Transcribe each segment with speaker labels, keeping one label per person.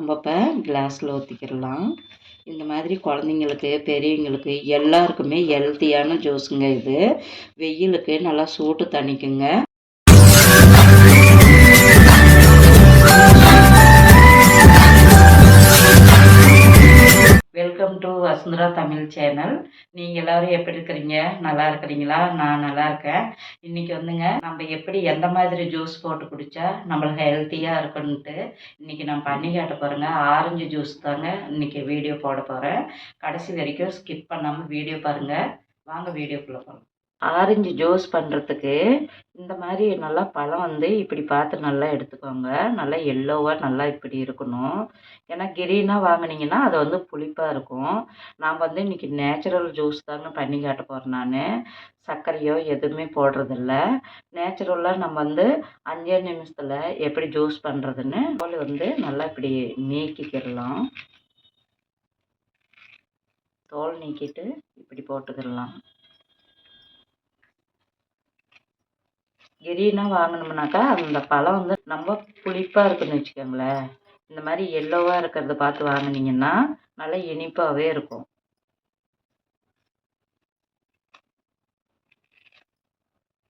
Speaker 1: நம்ம இப்போ கிளாஸில் ஊற்றிக்கிடலாம் இந்த மாதிரி குழந்தைங்களுக்கு பெரியவங்களுக்கு எல்லாருக்குமே ஹெல்த்தியான ஜூஸுங்க இது. வெயிலுக்கு நல்லா சூட்டு தணிக்குங்க. வசுந்தரா தமிழ் சேனல். நீங்கள் எல்லாரும் எப்படி இருக்கிறீங்க? நல்லா இருக்கிறீங்களா? நான் நல்லா இருக்கேன். இன்றைக்கி வந்துங்க நம்ம எப்படி எந்த மாதிரி ஜூஸ் போட்டு குடித்தா நம்மளுக்கு ஹெல்த்தியாக இருக்குன்ட்டு இன்றைக்கி நான் பண்ணி காட்ட போகிறேங்க ஆரஞ்சு ஜூஸ் தாங்க இன்னைக்கு வீடியோ போட போகிறேன் கடைசி வரைக்கும் ஸ்கிப் பண்ணாமல் வீடியோ பாருங்கள் வாங்க வீடியோக்குள்ளே போகலாம் ஆரஞ்சு ஜூஸ் பண்ணுறதுக்கு இந்த மாதிரி நல்லா பழம் வந்து இப்படி பார்த்து நல்லா எடுத்துக்கோங்க. நல்லா எல்லோவாக நல்லா இப்படி இருக்கணும். ஏன்னா கிரீனாக வாங்கினீங்கன்னா அது வந்து புளிப்பாக இருக்கும். நான் வந்து இன்றைக்கி நேச்சுரல் ஜூஸ் தாங்க பண்ணி காட்ட போகிறேன் நான். சர்க்கரையோ எதுவுமே போடுறதில்ல. நேச்சுரலாக நம்ம வந்து அஞ்சே நிமிஷத்தில் எப்படி ஜூஸ் பண்ணுறதுன்னு போல் வந்து நல்லா இப்படி நீக்கிக்கிடலாம். தோல் நீக்கிட்டு இப்படி போட்டுக்கிடலாம். கிரீனாக வாங்கினோம்னாக்கா அந்த பழம் வந்து ரொம்ப புளிப்பாக இருக்குன்னு வச்சுக்கோங்களேன். இந்த மாதிரி எல்லோவாக இருக்கிறத பார்த்து வாங்கினீங்கன்னா நல்லா இனிப்பாகவே இருக்கும்.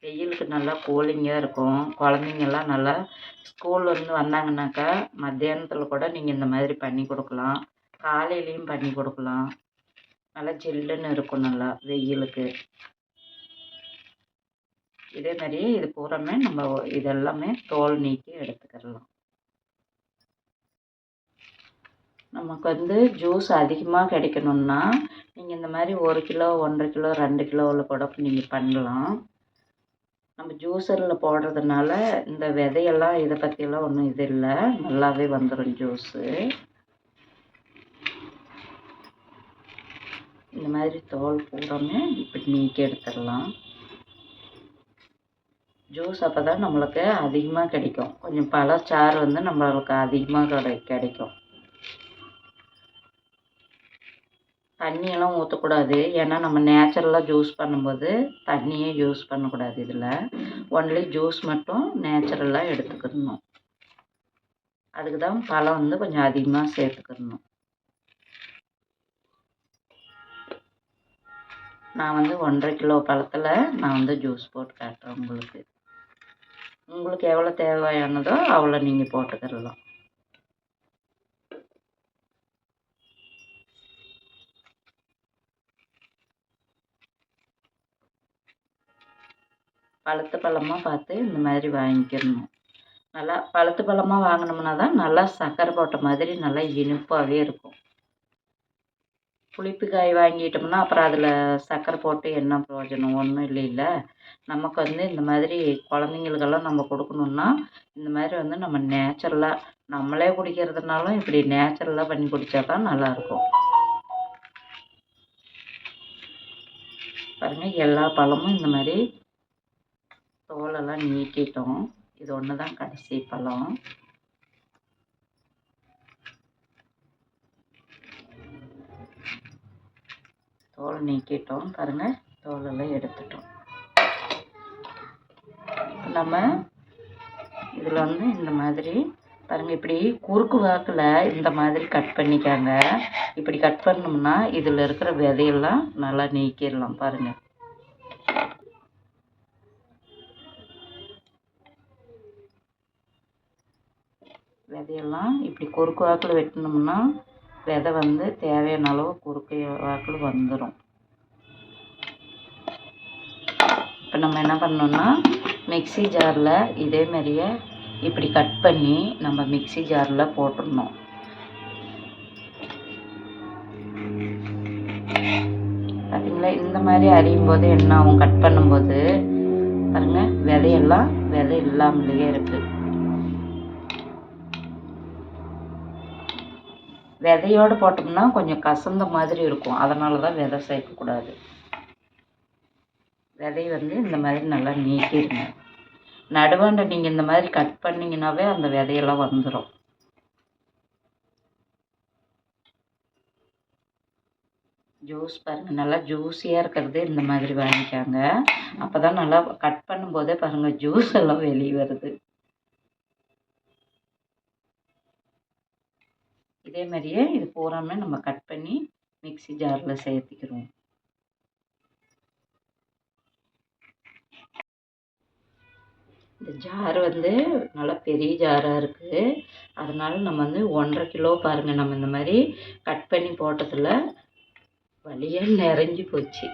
Speaker 1: வெயிலுக்கு நல்லா கூலிங்காக இருக்கும். குழந்தைங்கெல்லாம் நல்லா ஸ்கூல்லேருந்து வந்தாங்கனாக்கா மத்தியானத்தில் கூட நீங்கள் இந்த மாதிரி பண்ணி கொடுக்கலாம். காலையிலையும் பண்ணி கொடுக்கலாம். நல்லா ஜில்லுன்னு இருக்கும் நல்லா வெயிலுக்கு. இதே மாதிரியே இது பூராமே நம்ம இதெல்லாமே தோல் நீக்கி எடுத்துக்கிடலாம். நமக்கு வந்து ஜூஸ் அதிகமாக கிடைக்கணுன்னா நீங்கள் இந்த மாதிரி ஒரு கிலோ ஒன்றரை கிலோ ரெண்டு கிலோவில் கூட நீங்கள் பண்ணலாம். நம்ம ஜூஸரில் போடுறதுனால இந்த விதையெல்லாம் இதை பற்றியெல்லாம் ஒன்றும் இது இல்லை. நல்லாவே வந்துடும் ஜூஸு இந்த மாதிரி தோல் பூராமே இப்படி நீக்கி எடுத்துடலாம். ஜூஸ் அப்போ தான் நம்மளுக்கு அதிகமாக கிடைக்கும். கொஞ்சம் பழச்சாறு வந்து நம்மளுக்கு அதிகமாக கிடை கிடைக்கும். தண்ணியெல்லாம் ஊற்றக்கூடாது ஏன்னா நம்ம நேச்சுரலாக ஜூஸ் பண்ணும்போது தண்ணியே யூஸ் பண்ணக்கூடாது இதில். ஒன்லி ஜூஸ் மட்டும் நேச்சுரலாக எடுத்துக்கிடணும் அதுக்கு தான் பழம் வந்து கொஞ்சம் அதிகமாக சேர்த்துக்கிடணும் நான் வந்து ஒன்றரை கிலோ பழத்தில் நான் வந்து ஜூஸ் போட்டு காட்டுறேன் உங்களுக்கு. உங்களுக்கு எவ்வளோ தேவையானதோ அவ்வளோ நீங்கள் போட்டுக்கிடலாம். பழுத்த பழமாக பார்த்து இந்த மாதிரி வாங்கிக்கிடணும் நல்லா பழுத்த பழமாக வாங்கினோம்னா தான் நல்லா சக்கரை போட்ட மாதிரி நல்லா இனிப்பாகவே இருக்கும். புளிப்பு காய் வாங்கிட்டோம்னா அப்புறம் அதில் சர்க்கரை போட்டு என்ன பிரயோஜனம்? ஒன்றும் இல்லைல்ல நமக்கு வந்து இந்த மாதிரி குழந்தைங்களுக்கெல்லாம் நம்ம கொடுக்கணுன்னா இந்த மாதிரி வந்து நம்ம நேச்சுரலாக நம்மளே குடிக்கிறதுனாலும் இப்படி நேச்சுரலாக பண்ணி குடித்தா தான் நல்லாயிருக்கும். பாருங்கள் எல்லா பழமும் இந்த மாதிரி தோலெல்லாம் நீக்கிட்டோம் இது ஒன்று தான் கடைசி பழம். தோல் நீக்கிட்டோம். பாருங்கள் தோலெல்லாம் எடுத்துட்டோம். நம்ம இதில் வந்து இந்த மாதிரி பாருங்கள் இப்படி குறுக்கு வாக்கில் இந்த மாதிரி கட் பண்ணிக்காங்க. இப்படி கட் பண்ணோம்னா இதில் இருக்கிற விதையெல்லாம் நல்லா நீக்கிடலாம் பாருங்கள் விதையெல்லாம் இப்படி குறுக்கு வாக்கில் வெட்டினோம்னா விதை வந்து தேவையான அளவு குறுக்கைய வாக்கில் வந்துடும் இப்போ நம்ம என்ன பண்ணோம்னா மிக்சி ஜாரில் இதே மாதிரியே இப்படி கட் பண்ணி நம்ம மிக்சி ஜாரில் போட்டுடணும். பார்த்தீங்களா இந்த மாதிரி அரியும் போது என்ன ஆகும்? கட் பண்ணும்போது பாருங்கள் விதையெல்லாம் விதை இல்லாமலேயே இருக்குது விதையோடு போட்டோம்னா கொஞ்சம் கசந்த மாதிரி இருக்கும். அதனால தான் விதை சேர்க்கக்கூடாது. விதை வந்து இந்த மாதிரி நல்லா நீக்கிடுங்க நடுவாண்ட நீங்கள் இந்த மாதிரி கட் பண்ணிங்கனாவே அந்த விதையெல்லாம் வந்துடும் ஜூஸ் பாருங்கள் நல்லா ஜூஸியாக இருக்கிறது இந்த மாதிரி வாங்கிக்காங்க. அப்போ தான் நல்லா கட் பண்ணும்போதே பாருங்கள் ஜூஸ் எல்லாம் வெளியே வருது. இதே மாதிரியே இது பூராமே நம்ம கட் பண்ணி மிக்ஸி ஜாரில் சேர்த்திக்கிறோம். இந்த ஜார் வந்து நல்லா பெரிய ஜாராக இருக்குது அதனால நம்ம வந்து ஒன்றரை கிலோ பாருங்கள் நம்ம இந்த மாதிரி கட் பண்ணி போட்டதில் வழியாக நிறைஞ்சி போச்சு.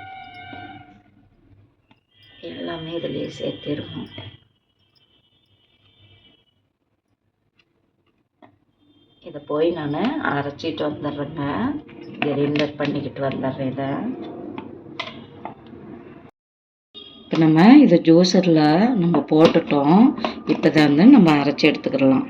Speaker 1: எல்லாமே இதுலேயே சேர்த்திருக்கோம் இதை போய் நான் அரைச்சிட்டு வந்துடுறேங்க. கிரைண்டர் பண்ணிக்கிட்டு வந்துடுறேன் இதை. இப்போ நம்ம இதை ஜூஸரில் நம்ம போட்டுட்டோம். இப்போ தான் வந்து நம்ம அரைச்சி எடுத்துக்கிடலாம்.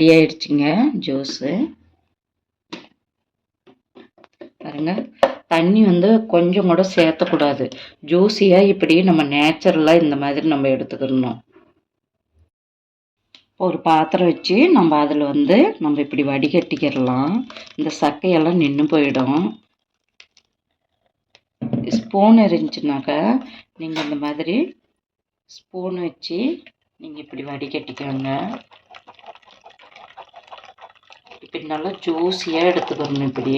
Speaker 1: ரெடி ஆயிடுச்சுங்க ஜூஸு. பாருங்க தண்ணி வந்து கொஞ்சம் கூட சேர்த்தக்கூடாது. ஜூஸியாக இப்படி நம்ம நேச்சுரலாக இந்த மாதிரி நம்ம எடுத்துக்கிடணும் ஒரு பாத்திரம் வச்சு நம்ம அதில் வந்து நம்ம இப்படி வடிகட்டிக்கிடலாம். இந்த சக்கையெல்லாம் நின்று போயிடும். ஸ்பூன் இருந்துச்சுனாக்கா நீங்கள் இந்த மாதிரி ஸ்பூன் வச்சு நீங்கள் இப்படி வடிகட்டிக்கோங்க. இப்படி நல்லா ஜூஸியாக எடுத்துக்கணும் இப்படி.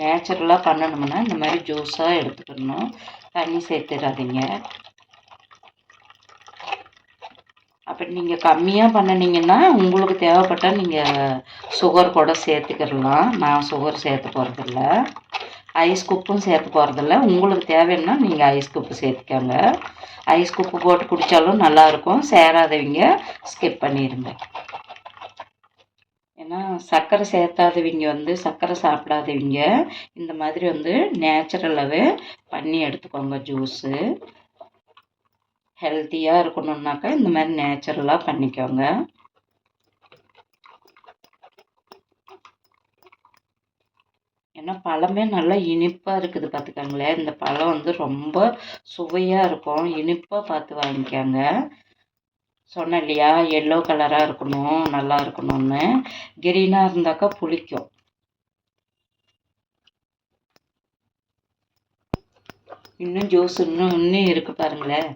Speaker 1: நேச்சுரலாக பண்ணணும்னா இந்த மாதிரி ஜூஸாக எடுத்துக்கணும் தண்ணி சேர்த்துடாதீங்க. அப்படி நீங்கள் கம்மியாக பண்ணினீங்கன்னா உங்களுக்கு தேவைப்பட்டால் நீங்கள் சுகர் கூட சேர்த்துக்கிடலாம் நான் சுகர் சேர்த்து போகிறதில்ல ஐஸ் குப்பும் சேர்த்து போகிறதில்ல உங்களுக்கு தேவைன்னா நீங்கள் ஐஸ் குப்பு சேர்த்துக்கோங்க. ஐஸ் குப்பு போட்டு குடித்தாலும் நல்லாயிருக்கும் சேராதவங்க ஸ்கிப் பண்ணிடுங்க. பார்த்தீங்கன்னா சர்க்கரை சேர்த்தாதவங்க வந்து சர்க்கரை சாப்பிடாதவங்க இந்த மாதிரி வந்து நேச்சுரலாகவே பண்ணி எடுத்துக்கோங்க ஜூஸு ஹெல்த்தியாக இருக்கணுன்னாக்கா இந்த மாதிரி நேச்சுரலாக பண்ணிக்கோங்க. ஏன்னா பழமே நல்லா இனிப்பாக இருக்குது பார்த்துக்கோங்களேன் இந்த பழம் வந்து ரொம்ப சுவையாக இருக்கும். இனிப்பாக பார்த்து வாங்கிக்கோங்க. சொன்னேன் இல்லையா எல்லோ கலராக இருக்கணும் நல்லா இருக்கணும்னு. கிரீனாக இருந்தாக்கா புளிக்கும். இன்னும் ஜூஸ் இன்னும் இன்னும் இருக்குது பாருங்களேன்.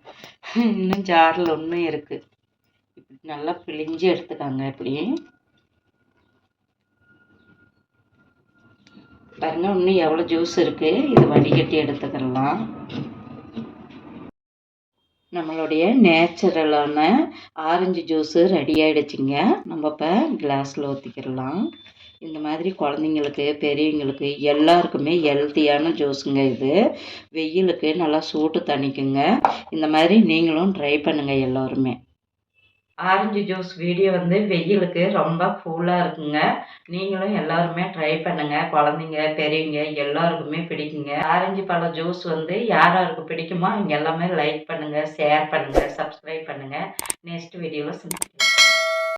Speaker 1: இன்னும் ஜாரில் ஒன்றும் இருக்குது இப்படி நல்லா பிழிஞ்சு எடுத்துக்காங்க இப்படி. பாருங்க இன்னும் எவ்வளோ ஜூஸ் இருக்குது இது வடிகட்டி எடுத்துக்கலாம். நம்மளுடைய நேச்சுரலான ஆரஞ்சு ஜூஸு ரெடி ஆகிடுச்சிங்க நம்ம இப்போ கிளாஸில் ஊற்றிக்கிடலாம் இந்த மாதிரி குழந்தைங்களுக்கு பெரியவங்களுக்கு எல்லாருக்குமே ஹெல்த்தியான ஜூஸுங்க இது. வெயிலுக்கு நல்லா சூட்டு தணிக்குங்க. இந்த மாதிரி நீங்களும் ட்ரை பண்ணுங்கள் எல்லோருமே. ஆரஞ்சு ஜூஸ் வீடியோ வந்து வெயிலுக்கு ரொம்ப கூலாக இருக்குங்க. நீங்களும் எல்லாருமே ட்ரை பண்ணுங்கள் குழந்தைங்க பெரியவங்க எல்லாருக்குமே பிடிக்குங்க. ஆரஞ்சு பழம் ஜூஸ் வந்து யார் யாருக்கு பிடிக்குமோ அவங்க எல்லாமே லைக் பண்ணுங்கள் ஷேர் பண்ணுங்கள் சப்ஸ்கிரைப் பண்ணுங்கள் நெக்ஸ்ட் வீடியோவில்